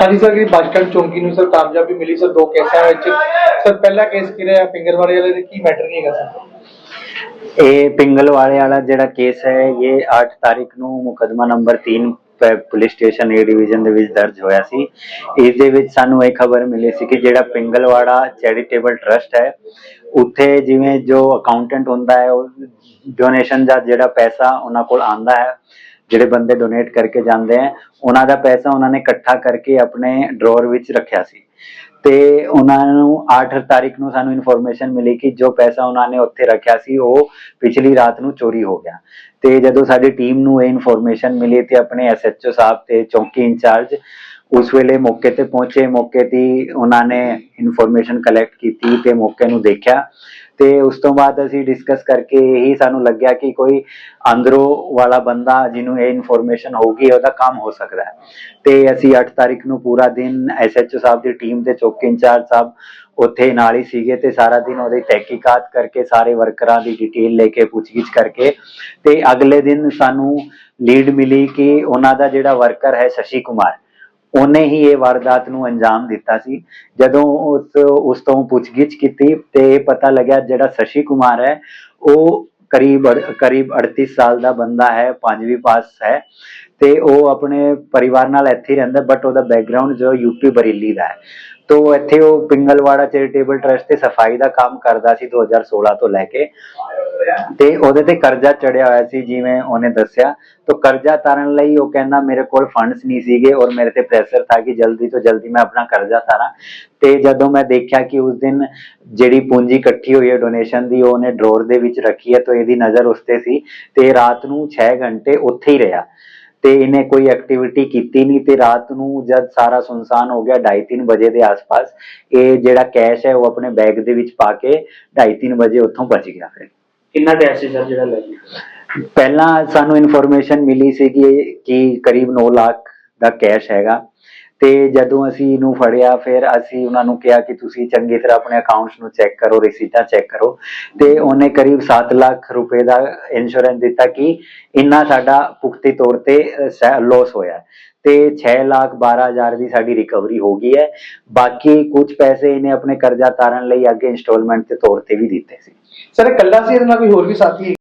ਹਾਂਜੀ ਸਰ ਕਿ ਬੱਸ ਚੌਂਕੀ ਨੂੰ ਸਰ ਕਾਮਯਾਬੀ ਮਿਲੀ ਸਰ, ਦੋ ਕੇਸਾਂ ਵਿੱਚ। ਸਰ, ਪਹਿਲਾ ਕੇਸ ਕਿਹੜਾ ਫਿੰਗਰਵਾੜੇ ਵਾਲੇ ਦੇ ਕੀ ਮੈਟਰ ਨਹੀਂ ਹੈਗਾ ਸਰ? ਇਹ ਪਿੰਗਲਵਾੜੇ ਵਾਲਾ ਜਿਹੜਾ ਕੇਸ ਹੈ, ਇਹ 8 ਤਾਰੀਖ ਨੂੰ ਮੁਕਦਮਾ number 3 police station A division ਦੇ ਵਿੱਚ ਦਰਜ ਹੋਇਆ ਸੀ। ਇਸ ਦੇ ਵਿੱਚ ਸਾਨੂੰ ਇਹ ਖਬਰ ਮਿਲੀ ਸੀ ਕਿ ਜਿਹੜਾ ਪਿੰਗਲਵਾੜਾ ਚੈਰੀਟੇਬਲ ਟਰਸਟ ਹੈ, ਉੱਥੇ ਜਿਵੇਂ ਜੋ ਅਕਾਊਂਟੈਂਟ ਹੁੰਦਾ ਹੈ, ਉਹ ਡੋਨੇਸ਼ਨ ਦਾ ਜਿਹੜਾ ਪੈਸਾ ਉਹਨਾਂ ਕੋਲ ਆਂਦਾ ਹੈ ਜਿਹੜੇ ਬੰਦੇ ਡੋਨੇਟ ਕਰਕੇ ਜਾਂਦੇ ਹੈ ਉਹਨਾਂ ਦਾ ਪੈਸਾ ਉਹਨਾਂ ਨੇ ਇਕੱਠਾ ਕਰਕੇ ਆਪਣੇ ਡਰਾਅਰ ਵਿੱਚ ਰੱਖਿਆ ਸੀ। ਤੇ ਉਹਨਾਂ ਨੂੰ 8 ਤਾਰੀਖ ਨੂੰ ਸਾਨੂੰ ਇਨਫੋਰਮੇਸ਼ਨ ਮਿਲੀ ਕਿ ਜੋ ਪੈਸਾ ਉਹਨਾਂ ਨੇ ਉੱਥੇ ਰੱਖਿਆ ਸੀ, ਉਹ ਪਿਛਲੀ ਰਾਤ ਨੂੰ ਚੋਰੀ ਹੋ ਗਿਆ। ਤੇ ਜਦੋਂ ਸਾਡੀ ਟੀਮ ਨੂੰ ਇਹ ਇਨਫੋਰਮੇਸ਼ਨ ਮਿਲੀ ਤੇ ਆਪਣੇ ਐਸਐਚਓ ਸਾਹਿਬ ਤੇ ਚੌਕੀ ਇੰਚਾਰਜ, ਉਸ ਵੇਲੇ ਮੌਕੇ ਤੇ ਪਹੁੰਚੇ। ਮੌਕੇ ਤੇ ਉਹਨਾਂ ਨੇ ਇਨਫੋਰਮੇਸ਼ਨ ਕਲੈਕਟ ਕੀਤੀ ਤੇ ਮੌਕੇ ਨੂੰ ਦੇਖਿਆ। ਤੇ ਉਸ ਤੋਂ ਬਾਅਦ ਅਸੀਂ ਡਿਸਕਸ ਕਰਕੇ ਇਹੀ ਸਾਨੂੰ ਲੱਗਿਆ ਕਿ ਕੋਈ ਅੰਦਰੋਂ ਵਾਲਾ ਬੰਦਾ ਜਿਹਨੂੰ ਇਹ ਇਨਫੋਰਮੇਸ਼ਨ ਹੋਊਗੀ, ਉਹਦਾ ਕੰਮ ਹੋ ਸਕਦਾ ਹੈ। ਤੇ ਅਸੀਂ 8 ਤਾਰੀਖ ਨੂੰ ਪੂਰਾ ਦਿਨ ਐਸਐਚਓ ਸਾਹਿਬ ਦੀ ਟੀਮ ਦੇ ਚੌਕੀ ਇੰਚਾਰਜ ਸਾਹਿਬ ਉੱਥੇ ਨਾਲ ਹੀ ਸੀਗੇ ਤੇ ਸਾਰਾ ਦਿਨ ਉਹਦੀ ਤਹਿਕੀਕਾਤ ਕਰਕੇ, ਸਾਰੇ ਵਰਕਰਾਂ ਦੀ ਡਿਟੇਲ ਲੈ ਕੇ ਪੁੱਛਗਿੱਛ ਕਰਕੇ ਤੇ ਅਗਲੇ ਦਿਨ ਸਾਨੂੰ ਲੀਡ ਮਿਲੀ ਕਿ ਉਹਨਾਂ ਦਾ ਜਿਹੜਾ ਵਰਕਰ ਹੈ ਸ਼ਸ਼ੀ ਕੁਮਾਰ। ਉਹਨੇ ਹੀ ਇਹ ਵਾਰਦਾਤ ਨੂੰ ਅੰਜਾਮ ਦਿੱਤਾ ਸੀ। ਜਦੋਂ ਉਸ ਉਸ ਤੋਂ ਪੁੱਛਗਿੱਛ ਕੀਤੀ ਤੇ ਪਤਾ ਲੱਗਿਆ ਜਿਹੜਾ ਸ਼ਸ਼ੀ ਕੁਮਾਰ ਹੈ, ਉਹ ਕਰੀਬ ਅੜ- ਕਰੀਬ 38 ਸਾਲ ਦਾ ਬੰਦਾ ਹੈ, ਪੰਜਵੀਂ ਪਾਸ ਹੈ। ਤੇ ਉਹ ਆਪਣੇ ਪਰਿਵਾਰ ਨਾਲ ਇੱਥੇ ਹੀ ਰਹਿੰਦਾ ਬਟ ਉਹਦਾ ਬੈਕਗ੍ਰਾਉਂਡ ਜੋ ਯੂਪੀ ਬਰੇਲੀ ਦਾ ਹੈ। ਤੋ ਇੱਥੇ ਉਹ ਪਿੰਗਲਵਾੜਾ ਚੈਰੀਟੇਬਲ ਟਰਸਟ ਤੇ ਸਫ਼ਾਈ ਦਾ ਕੰਮ ਕਰਦਾ ਸੀ 2016 ਤੋਂ ਲੈ ਕੇ। ਤੇ ਉਹਦੇ ਤੇ ਕਰਜ਼ਾ ਚੜਿਆ ਹੋਇਆ ਸੀ, ਜਿਵੇਂ ਉਹਨੇ ਦੱਸਿਆ। ਤੋ ਕਰਜ਼ਾ ਤਾਰਨ ਲਈ ਉਹ ਕਹਿੰਦਾ, ਮੇਰੇ ਕੋਲ ਫੰਡਸ ਨਹੀਂ ਸੀਗੇ ਔਰ ਮੇਰੇ ਤੇ ਪ੍ਰੈਸ਼ਰ ਥਾ ਕਿ ਜਲਦੀ ਤੋਂ ਜਲਦੀ ਮੈਂ ਆਪਣਾ ਕਰਜ਼ਾ ਤਾਰਾਂ। ਤੇ ਜਦੋਂ ਮੈਂ ਦੇਖਿਆ ਕਿ ਉਸ ਦਿਨ ਜਿਹੜੀ ਪੂੰਜੀ ਇਕੱਠੀ ਹੋਈ ਹੈ ਡੋਨੇਸ਼ਨ ਦੀ ਉਹਨੇ ਡਰੋਰ ਦੇ ਵਿੱਚ ਰੱਖੀ ਹੈ, ਤੋ ਇਹਦੀ ਨਜ਼ਰ ਉਸ ਤੇ ਸੀ। ਤੇ ਰਾਤ ਨੂੰ 6 ਘੰਟੇ ਉੱਥੇ ਹੀ ਰਿਹਾ। ਤੇ ਇਹਨੇ ਕੋਈ ਐਕਟੀਵਿਟੀ ਕੀਤੀ ਨਹੀਂ ਤੇ ਰਾਤ ਨੂੰ ਜਦ ਸਾਰਾ ਸੁਨਸਾਨ ਹੋ ਗਿਆ 2:30 ਵਜੇ ਦੇ ਆਸ-ਪਾਸ ਇਹ ਜਿਹੜਾ ਕੈਸ਼ ਹੈ ਉਹ ਆਪਣੇ ਬੈਗ ਦੇ ਵਿੱਚ ਪਾ ਕੇ 2:30 ਵਜੇ ਉੱਥੋਂ ਬਚ ਗਿਆ ਫਿਰ। ਕਿੰਨਾ ਕੈਸ਼ ਸੀ ਸਰ ਜਿਹੜਾ ਲੈ ਗਿਆ? ਪਹਿਲਾਂ ਸਾਨੂੰ ਇਨਫੋਰਮੇਸ਼ਨ ਮਿਲੀ ਸੀ ਕਿ ਕਿ ਕਰੀਬ 9 ਲੱਖ ਦਾ ਕੈਸ਼ ਹੈਗਾ। ਤੇ ਜਦੋਂ ਅਸੀਂ ਇਹਨੂੰ ਫੜਿਆ, ਫਿਰ ਅਸੀਂ ਉਹਨਾਂ ਨੂੰ ਕਿਹਾ ਕਿ ਤੁਸੀਂ ਚੰਗੀ ਤਰ੍ਹਾਂ ਆਪਣੇ ਅਕਾਊਂਟਸ ਨੂੰ ਚੈੱਕ ਕਰੋ, ਰਸੀਦਾਂ ਚੈੱਕ ਕਰੋ। ਤੇ ਉਹਨੇ ਕਰੀਬ 7 ਲੱਖ ਰੁਪਏ ਦਾ ਇੰਸ਼ੋਰੈਂਸ ਦਿੱਤਾ ਕਿ ਇੰਨਾ ਸਾਡਾ ਪੁਖਤੀ ਤੌਰ ਤੇ ਲਾਸ ਹੋਇਆ। ਤੇ 6 ਲੱਖ 12 ਹਜ਼ਾਰ ਦੀ ਸਾਡੀ ਰਿਕਵਰੀ ਹੋ ਗਈ ਹੈ। ਬਾਕੀ ਕੁਝ ਪੈਸੇ ਇਹਨੇ ਆਪਣੇ ਕਰਜ਼ਾ ਤਾਰਨ ਲਈ ਅੱਗੇ ਇੰਸਟਾਲਮੈਂਟ ਦੇ ਤੌਰ ਤੇ ਵੀ ਦਿੱਤੇ ਸੀ। ਸਰ, ਇਕੱਲਾ ਸੀ ਇਹਦੇ ਨਾਲ ਕੋਈ ਹੋਰ ਵੀ ਸਾਥੀ